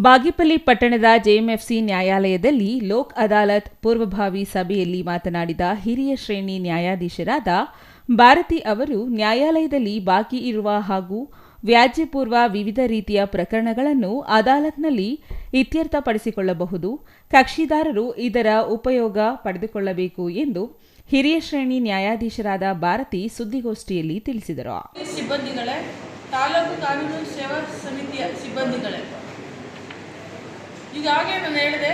ಬಾಗೇಪಲ್ಲಿ ಪಟ್ಟಣದ ಜೆಎಂಎಫ್ಸಿ ನ್ಯಾಯಾಲಯದಲ್ಲಿ ಲೋಕ್ ಅದಾಲತ್ ಪೂರ್ವಭಾವಿ ಸಭೆಯಲ್ಲಿ ಮಾತನಾಡಿದ ಹಿರಿಯ ಶ್ರೇಣಿ ನ್ಯಾಯಾಧೀಶರಾದ ಭಾರತಿ ಅವರು, ನ್ಯಾಯಾಲಯದಲ್ಲಿ ಬಾಕಿ ಇರುವ ಹಾಗೂ ವ್ಯಾಜ್ಯಪೂರ್ವ ವಿವಿಧ ರೀತಿಯ ಪ್ರಕರಣಗಳನ್ನು ಅದಾಲತ್ನಲ್ಲಿ ಇತ್ಯರ್ಥಪಡಿಸಿಕೊಳ್ಳಬಹುದು, ಕಕ್ಷಿದಾರರು ಇದರ ಉಪಯೋಗ ಪಡೆದುಕೊಳ್ಳಬೇಕು ಎಂದು ಹಿರಿಯ ಶ್ರೇಣಿ ನ್ಯಾಯಾಧೀಶರಾದ ಭಾರತಿ ಸುದ್ದಿಗೋಷ್ಠಿಯಲ್ಲಿ ತಿಳಿಸಿದರು. ಸಿಬ್ಬಂದಿಗಳೇ, ತಾಲೂಕು ಕಾನೂನು ಸೇವಾ ಸಮಿತಿಯ ಸಿಬ್ಬಂದಿಗಳೇ. ಈಗಾಗಲೇ ನಾನು ಹೇಳಿದೆ,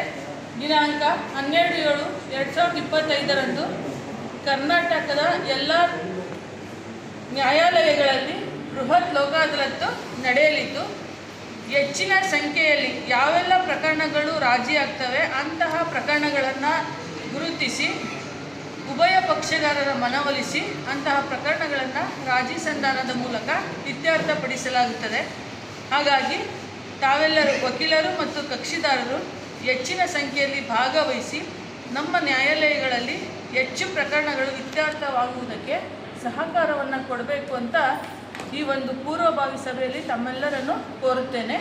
ದಿನಾಂಕ ಹನ್ನೆರಡು ಏಳು ಎರಡ್ ಸಾವಿರದ ಇಪ್ಪತ್ತೈದರಂದು ಕರ್ನಾಟಕದ ಎಲ್ಲ ನ್ಯಾಯಾಲಯಗಳಲ್ಲಿ ಬೃಹತ್ ಲೋಕಾದಲತ್ತು ನಡೆಯಲಿದ್ದು, ಹೆಚ್ಚಿನ ಸಂಖ್ಯೆಯಲ್ಲಿ ಯಾವೆಲ್ಲ ಪ್ರಕರಣಗಳು ರಾಜಿಯಾಗ್ತವೆ ಅಂತಹ ಪ್ರಕರಣಗಳನ್ನು ಗುರುತಿಸಿ ಉಭಯ ಪಕ್ಷಗಾರರ ಮನವೊಲಿಸಿ ಅಂತಹ ಪ್ರಕರಣಗಳನ್ನು ರಾಜಿ ಸಂಧಾನದ ಮೂಲಕ ಇತ್ಯರ್ಥಪಡಿಸಲಾಗುತ್ತದೆ. ಹಾಗಾಗಿ ತಾವೆಲ್ಲರೂ ವಕೀಲರು ಮತ್ತು ಕಕ್ಷಿದಾರರು ಹೆಚ್ಚಿನ ಸಂಖ್ಯೆಯಲ್ಲಿ ಭಾಗವಹಿಸಿ ನಮ್ಮ ನ್ಯಾಯಾಲಯಗಳಲ್ಲಿ ಹೆಚ್ಚು ಪ್ರಕರಣಗಳು ಇತ್ಯರ್ಥವಾಗುವುದಕ್ಕೆ ಸಹಕಾರವನ್ನು ಕೊಡಬೇಕು ಅಂತ ಈ ಒಂದು ಪೂರ್ವಭಾವಿ ಸಭೆಯಲ್ಲಿ ತಮ್ಮೆಲ್ಲರನ್ನು ಕೋರುತ್ತೇನೆ.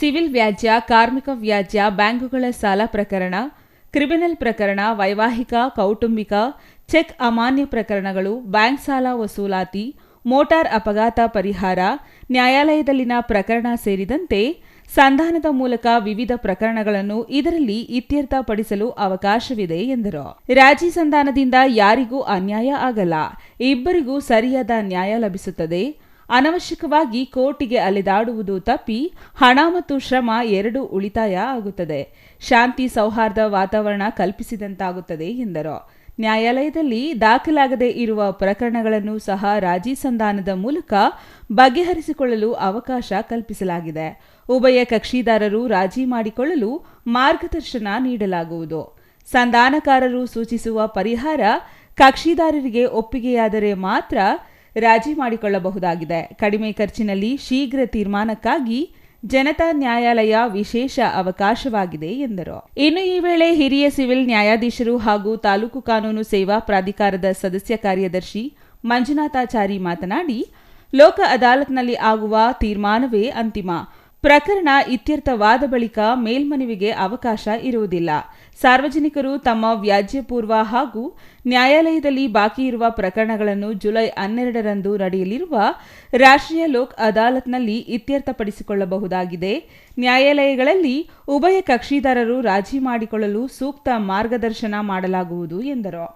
ಸಿವಿಲ್ ವ್ಯಾಜ್ಯ, ಕಾರ್ಮಿಕ ವ್ಯಾಜ್ಯ, ಬ್ಯಾಂಕುಗಳ ಸಾಲ ಪ್ರಕರಣ ಕ್ರಿಮಿನಲ್ ಪ್ರಕರಣ, ವೈವಾಹಿಕ, ಕೌಟುಂಬಿಕ, ಚೆಕ್ ಅಮಾನ್ಯ ಪ್ರಕರಣಗಳು, ಬ್ಯಾಂಕ್ ಸಾಲ ವಸೂಲಾತಿ, ಮೋಟಾರ್ ಅಪಘಾತ ಪರಿಹಾರ, ನ್ಯಾಯಾಲಯದಲ್ಲಿನ ಪ್ರಕರಣ ಸೇರಿದಂತೆ ಸಂಧಾನದ ಮೂಲಕ ವಿವಿಧ ಪ್ರಕರಣಗಳನ್ನು ಇದರಲ್ಲಿ ಇತ್ಯರ್ಥಪಡಿಸಲು ಅವಕಾಶವಿದೆ ಎಂದರು. ರಾಜಿ ಸಂಧಾನದಿಂದ ಯಾರಿಗೂ ಅನ್ಯಾಯ ಆಗಲ್ಲ. ಇಬ್ಬರಿಗೂ ಸರಿಯಾದ ನ್ಯಾಯ ಲಭಿಸುತ್ತದೆ. ಅನವಶ್ಯಕವಾಗಿ ಕೋರ್ಟಿಗೆ ಅಲೆದಾಡುವುದು ತಪ್ಪಿ ಹಣ ಮತ್ತು ಶ್ರಮ ಎರಡೂ ಉಳಿತಾಯ ಆಗುತ್ತದೆ. ಶಾಂತಿ ಸೌಹಾರ್ದ ವಾತಾವರಣ ಕಲ್ಪಿಸಿದಂತಾಗುತ್ತದೆ ಎಂದರು. ನ್ಯಾಯಾಲಯದಲ್ಲಿ ದಾಖಲಾಗದೇ ಇರುವ ಪ್ರಕರಣಗಳನ್ನು ಸಹ ರಾಜಿ ಸಂಧಾನದ ಮೂಲಕ ಬಗೆಹರಿಸಿಕೊಳ್ಳಲು ಅವಕಾಶ ಕಲ್ಪಿಸಲಾಗಿದೆ. ಉಭಯ ಕಕ್ಷಿದಾರರು ರಾಜಿ ಮಾಡಿಕೊಳ್ಳಲು ಮಾರ್ಗದರ್ಶನ ನೀಡಲಾಗುವುದು. ಸಂಧಾನಕಾರರು ಸೂಚಿಸುವ ಪರಿಹಾರ ಕಕ್ಷಿದಾರರಿಗೆ ಒಪ್ಪಿಗೆಯಾದರೆ ಮಾತ್ರ ರಾಜಿ ಮಾಡಿಕೊಳ್ಳಬಹುದಾಗಿದೆ. ಕಡಿಮೆ ಖರ್ಚಿನಲ್ಲಿ ಶೀಘ್ರ ತೀರ್ಮಾನಕ್ಕಾಗಿ ಜನತಾ ನ್ಯಾಯಾಲಯ ವಿಶೇಷ ಅವಕಾಶವಾಗಿದೆ ಎಂದರು. ಇನ್ನು ಈ ವೇಳೆ ಹಿರಿಯ ಸಿವಿಲ್ ನ್ಯಾಯಾಧೀಶರು ಹಾಗೂ ತಾಲೂಕು ಕಾನೂನು ಸೇವಾ ಪ್ರಾಧಿಕಾರದ ಸದಸ್ಯ ಕಾರ್ಯದರ್ಶಿ ಮಂಜುನಾಥಾಚಾರಿ ಮಾತನಾಡಿ, ಲೋಕ ಅದಾಲತ್ನಲ್ಲಿ ಆಗುವ ತೀರ್ಮಾನವೇ ಅಂತಿಮ. ಪ್ರಕರಣ ಇತ್ಯರ್ಥವಾದ ಬಳಿಕ ಮೇಲ್ಮನವಿಗೆ ಅವಕಾಶ ಇರುವುದಿಲ್ಲ. ಸಾರ್ವಜನಿಕರು ತಮ್ಮ ವ್ಯಾಜ್ಯಪೂರ್ವ ಹಾಗೂ ನ್ಯಾಯಾಲಯದಲ್ಲಿ ಬಾಕಿ ಇರುವ ಪ್ರಕರಣಗಳನ್ನು ಜುಲೈ ಹನ್ನೆರಡರಂದು ನಡೆಯಲಿರುವ ರಾಷ್ಟ್ರೀಯ ಲೋಕ್ ಅದಾಲತ್ನಲ್ಲಿ ಇತ್ಯರ್ಥಪಡಿಸಿಕೊಳ್ಳಬಹುದಾಗಿದೆ. ನ್ಯಾಯಾಲಯಗಳಲ್ಲಿ ಉಭಯ ಕಕ್ಷಿದಾರರು ರಾಜಿ ಮಾಡಿಕೊಳ್ಳಲು ಸೂಕ್ತ ಮಾರ್ಗದರ್ಶನ ಮಾಡಲಾಗುವುದು ಎಂದರು.